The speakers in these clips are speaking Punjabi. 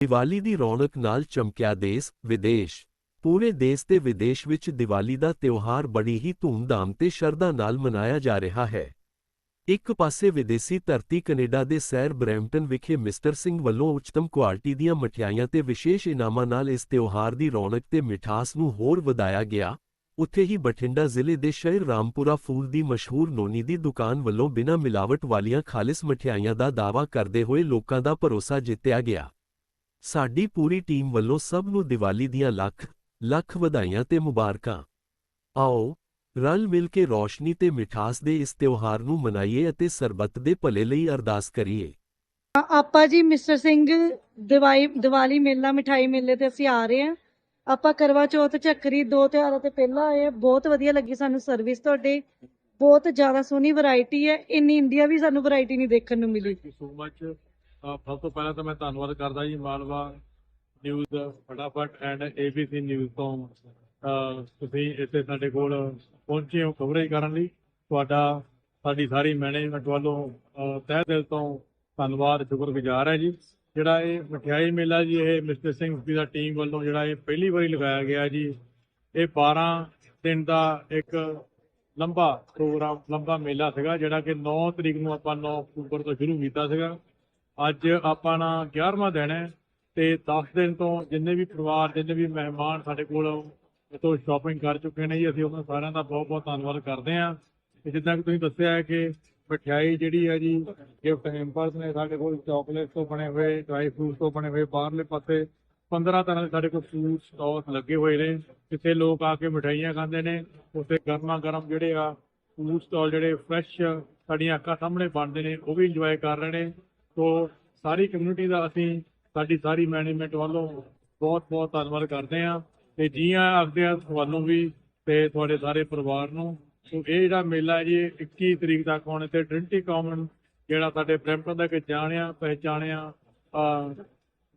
ਦੀਵਾਲੀ ਦੀ ਰੌਣਕ ਨਾਲ ਚਮਕਿਆ ਦੇਸ਼, ਵਿਦੇਸ਼। ਪੂਰੇ ਦੇਸ਼ ਤੇ ਵਿਦੇਸ਼ ਵਿੱਚ ਦੀਵਾਲੀ ਦਾ ਤਿਉਹਾਰ ਬੜੀ ਹੀ ਧੂਮਧਾਮ ਤੇ ਸ਼ਰਧਾ ਨਾਲ ਮਨਾਇਆ ਜਾ ਰਿਹਾ ਹੈ। ਇੱਕ ਪਾਸੇ ਵਿਦੇਸੀ ਧਰਤੀ ਕੈਨੇਡਾ ਦੇ ਸੈਰ ਬਰੈਂਪਟਨ ਵਿਖੇ ਮਿਸਟਰ ਸਿੰਘ ਵੱਲੋਂ ਉੱਚਤਮ ਕੁਆਲਿਟੀ ਦੀਆਂ ਮਠਿਆਈਆਂ ਤੇ ਵਿਸ਼ੇਸ਼ ਇਨਾਮਾਂ ਨਾਲ ਇਸ ਤਿਉਹਾਰ ਦੀ ਰੌਣਕ ਤੇ ਮਿਠਾਸ ਨੂੰ ਹੋਰ ਵਧਾਇਆ ਗਿਆ, ਉੱਥੇ ਹੀ ਬਠਿੰਡਾ ਜ਼ਿਲ੍ਹੇ ਦੇ ਸ਼ਹਿਰ ਰਾਮਪੁਰਾ ਫੂਲ ਦੀ ਮਸ਼ਹੂਰ ਨੋਨੀ ਦੀ ਦੁਕਾਨ ਵੱਲੋਂ ਬਿਨਾਂ ਮਿਲਾਵਟ ਵਾਲੀਆਂ ਖਾਲਿਸ ਮਠਿਆਈਆਂ ਦਾ ਦਾਅਵਾ ਕਰਦੇ ਹੋਏ ਲੋਕਾਂ ਦਾ ਭਰੋਸਾ ਜਿੱਤਿਆ ਗਿਆ। ਸਾਡੀ ਪੂਰੀ ਟੀਮ ਵੱਲੋਂ ਸਭ ਨੂੰ ਦੀਵਾਲੀ ਦੀਆਂ ਲੱਖ ਲੱਖ ਵਧਾਈਆਂ ਤੇ ਮੁਬਾਰਕਾਂ। ਆਓ ਰਲ ਮਿਲ ਕੇ ਰੋਸ਼ਨੀ ਤੇ ਮਿਠਾਸ ਦੇ ਇਸ ਤਿਉਹਾਰ ਨੂੰ ਮਨਾਈਏ ਅਤੇ ਸਰਬੱਤ ਦੇ ਭਲੇ ਲਈ ਅਰਦਾਸ ਕਰੀਏ। ਆਪਾਂ ਜੀ ਮਿਸਟਰ ਸਿੰਘ ਦਿਵਾਈ ਦੀਵਾਲੀ ਮੇਲਾ ਮਠਾਈ ਮੇਲੇ ਤੇ ਅਸੀਂ ਆ ਰਹੇ ਹਾਂ। ਆਪਾਂ ਕਰਵਾ ਚੌਥ ਚੱਕਰੀ ਦੋ ਤਿਉਹਾਰਾਂ ਤੇ ਪਹਿਲਾਂ ਆਏ ਹਾਂ। ਬਹੁਤ ਵਧੀਆ ਲੱਗੀ ਸਾਨੂੰ ਸਰਵਿਸ ਤੁਹਾਡੀ। ਬਹੁਤ ਜ਼ਿਆਦਾ ਸੋਹਣੀ ਵੈਰਾਈਟੀ ਹੈ। ਇੰਨੀ ਇੰਡੀਆ ਵੀ ਸਾਨੂੰ ਵੈਰਾਈਟੀ ਨਹੀਂ ਦੇਖਣ ਨੂੰ ਮਿਲੀ। ਸੋ ਮਚ ਸਭ ਤੋਂ ਪਹਿਲਾਂ ਤਾਂ ਮੈਂ ਧੰਨਵਾਦ ਕਰਦਾ ਜੀ ਮਾਲਵਾ ਨਿਊਜ਼ ਫਟਾਫਟ ਐਂਡ ਏਬੀਸੀ ਨਿਊਜ਼ ਤੋਂ। ਤੁਸੀਂ ਇੱਥੇ ਸਾਡੇ ਕੋਲ ਪਹੁੰਚੇ ਹੋ ਕਵਰੇਜ ਕਰਨ ਲਈ। ਤੁਹਾਡਾ, ਸਾਡੀ ਸਾਰੀ ਮੈਨੇਜਮੈਂਟ ਵੱਲੋਂ ਤਹਿ ਦਿਲ ਤੋਂ ਧੰਨਵਾਦ, ਸ਼ੁਕਰਗੁਜ਼ਾਰ ਹੈ ਜੀ। ਜਿਹੜਾ ਇਹ ਮਠਿਆਈ ਮੇਲਾ ਜੀ, ਇਹ ਮਿਸਟਰ ਸਿੰਘ ਜੀ ਦਾ ਟੀਮ ਵੱਲੋਂ ਜਿਹੜਾ ਇਹ ਪਹਿਲੀ ਵਾਰੀ ਲਗਾਇਆ ਗਿਆ ਜੀ, ਇਹ 12 ਦਿਨ ਦਾ ਇੱਕ ਲੰਬਾ ਪ੍ਰੋਗਰਾਮ ਲੰਬਾ ਮੇਲਾ ਸੀਗਾ, ਜਿਹੜਾ ਕਿ 9 ਤਰੀਕ ਨੂੰ ਆਪਾਂ 9 ਅਕਤੂਬਰ ਤੋਂ ਸ਼ੁਰੂ ਕੀਤਾ ਸੀਗਾ। ਅੱਜ ਆਪਾਂ ਨਾ 11ਵਾਂ ਦਿਨ ਹੈ ਤੇ 10 ਦਿਨ ਤੋਂ ਜਿੰਨੇ ਵੀ ਪਰਿਵਾਰ, ਜਿੰਨੇ ਵੀ ਮਹਿਮਾਨ ਸਾਡੇ ਕੋਲ ਇਤੋਂ ਸ਼ਾਪਿੰਗ ਕਰ ਚੁੱਕੇ ਨੇ ਜੀ, ਅਸੀਂ ਉਹਨਾਂ ਸਾਰਿਆਂ ਦਾ ਬਹੁਤ ਬਹੁਤ ਧੰਨਵਾਦ ਕਰਦੇ ਹਾਂ। ਤੇ ਜਿੱਦਾਂ ਕਿ ਤੁਸੀਂ ਦੱਸਿਆ ਹੈ ਕਿ ਮਠਿਆਈ ਜਿਹੜੀ ਹੈ ਜੀ ਗਿਫਟ ਹੈਂਪਰਸ ਨੇ ਸਾਡੇ ਕੋਲ ਚਾਕਲੇਟ ਤੋਂ ਬਣੇ ਹੋਏ ਡਰਾਈ ਫਰੂਟ ਤੋਂ ਬਣੇ ਹੋਏ, ਬਾਹਰਲੇ ਪਾਸੇ 15 ਤਰ੍ਹਾਂ ਦੇ ਸਾਡੇ ਕੋਲ ਫੂਡ ਸਟਾਲ ਲੱਗੇ ਹੋਏ ਨੇ। ਜਿੱਥੇ ਲੋਕ ਆ ਕੇ ਮਠਿਆਈਆਂ ਖਾਂਦੇ ਨੇ, ਉੱਥੇ ਗਰਮਾ ਗਰਮ ਜਿਹੜੇ ਆ ਫੂਡ ਸਟਾਲ ਜਿਹੜੇ ਫਰੈਸ਼ ਸਾਡੀਆਂ ਅੱਖਾਂ ਸਾਹਮਣੇ ਬਣਦੇ ਨੇ, ਉਹ ਵੀ ਇੰਜੋਏ ਕਰ ਰਹੇ ਨੇ। ਸੋ ਸਾਰੀ ਕਮਿਊਨਿਟੀ ਦਾ ਅਸੀਂ ਸਾਡੀ ਸਾਰੀ ਮੈਨੇਜਮੈਂਟ ਵੱਲੋਂ ਬਹੁਤ ਬਹੁਤ ਧੰਨਵਾਦ ਕਰਦੇ ਹਾਂ। ਤੇ ਜੀ ਆਖਦੇ ਆ ਤੁਹਾਨੂੰ ਵੀ ਤੇ ਤੁਹਾਡੇ ਸਾਰੇ ਪਰਿਵਾਰ ਨੂੰ। ਸੋ ਇਹ ਜਿਹੜਾ ਮੇਲਾ ਜੀ ਇਹ 21 ਤਰੀਕ ਤੱਕ ਹੋਣੇ ਤੇ ਟ੍ਰਿੰਟੀ ਕਾਮਨ ਜਿਹੜਾ ਸਾਡੇ ਬ੍ਰੈਂਪਟਨ ਦਾ ਇੱਕ ਜਾਣਿਆ ਪਹਿਚਾਣਿਆ ਅਹ,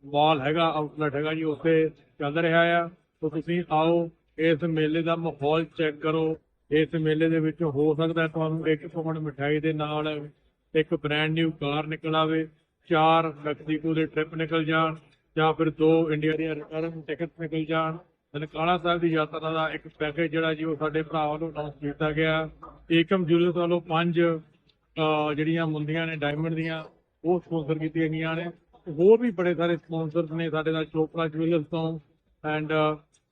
ਮਾਲ ਹੈਗਾ ਆਊਟਲੈਟ ਹੈਗਾ ਜੀ ਉੱਥੇ ਚੱਲ ਰਿਹਾ ਆ। ਸੋ ਤੁਸੀਂ ਆਓ ਇਸ ਮੇਲੇ ਦਾ ਮਾਹੌਲ ਚੈੱਕ ਕਰੋ। ਇਸ ਮੇਲੇ ਦੇ ਵਿੱਚ ਹੋ ਸਕਦਾ ਤੁਹਾਨੂੰ ਇੱਕ ਪੌਂਡ ਮਠਿਆਈ ਦੇ ਨਾਲ ਇੱਕ ਬ੍ਰੈਂਡ ਨਿਊ ਕਾਰ ਨਿਕਲ ਆਵੇ। ਚਾਰ ਮੈਕਸੀਕੋ ਦੇ ਟ੍ਰਿਪ ਨਿਕਲ ਜਾਣ ਜਾਂ ਫਿਰ ਦੋ ਇੰਡੀਆ ਦੀਆਂ ਰਿਟਰਨ ਟਿਕਟ ਨਿਕਲ ਜਾਣ। ਨਨਕਾਣਾ ਸਾਹਿਬ ਦੀ ਯਾਤਰਾ ਦਾ ਇੱਕ ਪੈਕੇਜ ਜਿਹੜਾ ਜੀ ਉਹ ਸਾਡੇ ਭਰਾ ਵੱਲੋਂ ਅਨਾਉਂਸ ਕੀਤਾ ਗਿਆ। ਏਕਮ ਜੁਲਸ ਵੱਲੋਂ ਪੰਜ ਜਿਹੜੀਆਂ ਮੁੰਦੀਆਂ ਨੇ ਡਾਇਮੰਡ ਦੀਆਂ, ਉਹ ਸਪਾਂਸਰ ਕੀਤੀਆਂ ਗਈਆਂ ਨੇ। ਹੋਰ ਵੀ ਬੜੇ ਸਾਰੇ ਸਪਾਂਸਰਸ ਨੇ ਸਾਡੇ ਨਾਲ ਚੋਪੜਾ ਜੁਐਲਰਸ ਤੋਂ। ਐਂਡ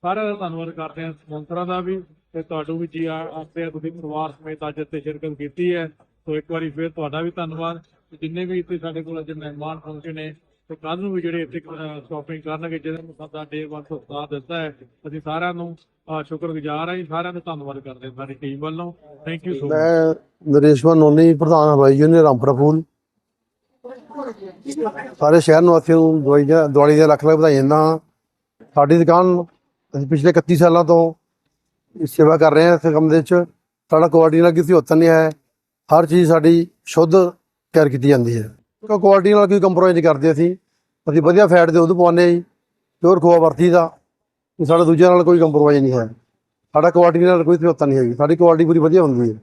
ਸਾਰਿਆਂ ਦਾ ਧੰਨਵਾਦ ਕਰਦੇ ਹਾਂ ਸਪਾਂਸਰਾਂ ਦਾ ਵੀ। ਤੇ ਤੁਹਾਨੂੰ ਵੀ ਜੀ ਆਖਦੇ ਆ ਤੁਸੀਂ ਪਰਿਵਾਰ ਸਮੇਤ ਅੱਜ ਇੱਥੇ ਸ਼ਿਰਕਤ ਕੀਤੀ ਹੈ। ਸੋ ਇੱਕ ਵਾਰੀ ਫਿਰ ਤੁਹਾਡਾ ਵੀ ਧੰਨਵਾਦ। ਤੇ ਜਿੰਨੇ ਵੀ ਇੱਥੇ ਸਾਡੇ ਕੋਲ ਅੱਜ ਮਹਿਮਾਨ ਪਹੁੰਚੇ ਨੇ, ਤੇ ਕੱਲ ਨੂੰ ਵੀ ਜਿਹੜੇ ਇੱਥੇ ਸ਼ਾਪਿੰਗ ਕਰਨਗੇ, ਜਿਹਨਾਂ ਨੂੰ ਸਾਡਾ ਡੇ ਵਨ ਤੋਂ ਸਾਥ ਦਿੱਤਾ ਹੈ, ਅਸੀਂ ਸਾਰਿਆਂ ਨੂੰ ਸ਼ੁਕਰਗੁਜ਼ਾਰ ਹਾਂ ਜੀ, ਸਾਰਿਆਂ ਨੂੰ ਧੰਨਵਾਦ ਕਰਦੇ ਹਾਂ ਸਾਡੀ ਟੀਮ ਵੱਲੋਂ। ਥੈਂਕ ਯੂ ਸੋ ਮਚ ਮੈਂ ਨਰੇਸ਼ਵਰ ਨੋਨੀ ਪ੍ਰਧਾਨ ਹਲਵਾਈ ਯੂਨੀਅਨ ਰਾਮਪੁਰਾ ਫੂਲ ਸਾਰੇ ਸ਼ਹਿਰ ਨਿਵਾਸੀਆਂ ਨੂੰ ਦਿਵਾਲੀ ਦੀਆਂ ਦਿਵਾਲੀ ਦੀਆਂ ਲੱਖ ਲੱਖ ਵਧਾਈ ਦਿੰਦਾ ਹਾਂ। ਸਾਡੀ ਦੁਕਾਨ ਅਸੀਂ ਪਿਛਲੇ 31 ਸਾਲਾਂ ਤੋਂ ਸੇਵਾ ਕਰ ਰਹੇ ਹਾਂ ਇਸ ਕੰਮ ਦੇ ਵਿੱਚ। ਸਾਡਾ ਕੁਆਲਿਟੀ ਨਾਲ ਕਿਸੇ ਹੋਤਾ ਨਹੀਂ ਹੈ। ਹਰ ਚੀਜ਼ ਸਾਡੀ ਸ਼ੁੱਧ ਤਿਆਰ ਕੀਤੀ ਜਾਂਦੀ ਹੈ। ਕਿਉਂਕਿ ਕੁਆਲਿਟੀ ਨਾਲ ਕੋਈ ਕੰਪਰੋਮਾਈਜ਼ ਨਹੀਂ ਕਰਦੇ ਅਸੀਂ। ਅਸੀਂ ਵਧੀਆ ਫੈਟ ਦੇ ਦੁੱਧ ਪਾਉਂਦੇ ਹਾਂ ਜੀ ਪਿਓਰ ਖੋਆ ਵਰਤੀ ਦਾ। ਸਾਡਾ ਦੂਜਿਆਂ ਨਾਲ ਕੋਈ ਕੰਪਰੋਮਾਈਜ਼ ਨਹੀਂ ਹੈ। ਸਾਡਾ ਕੁਆਲਿਟੀ ਨਾਲ ਕੋਈ ਸਮਝੌਤਾ ਨਹੀਂ ਹੈਗੀ। ਸਾਡੀ ਕੁਆਲਿਟੀ ਪੂਰੀ ਵਧੀਆ ਹੁੰਦੀ ਹੈ।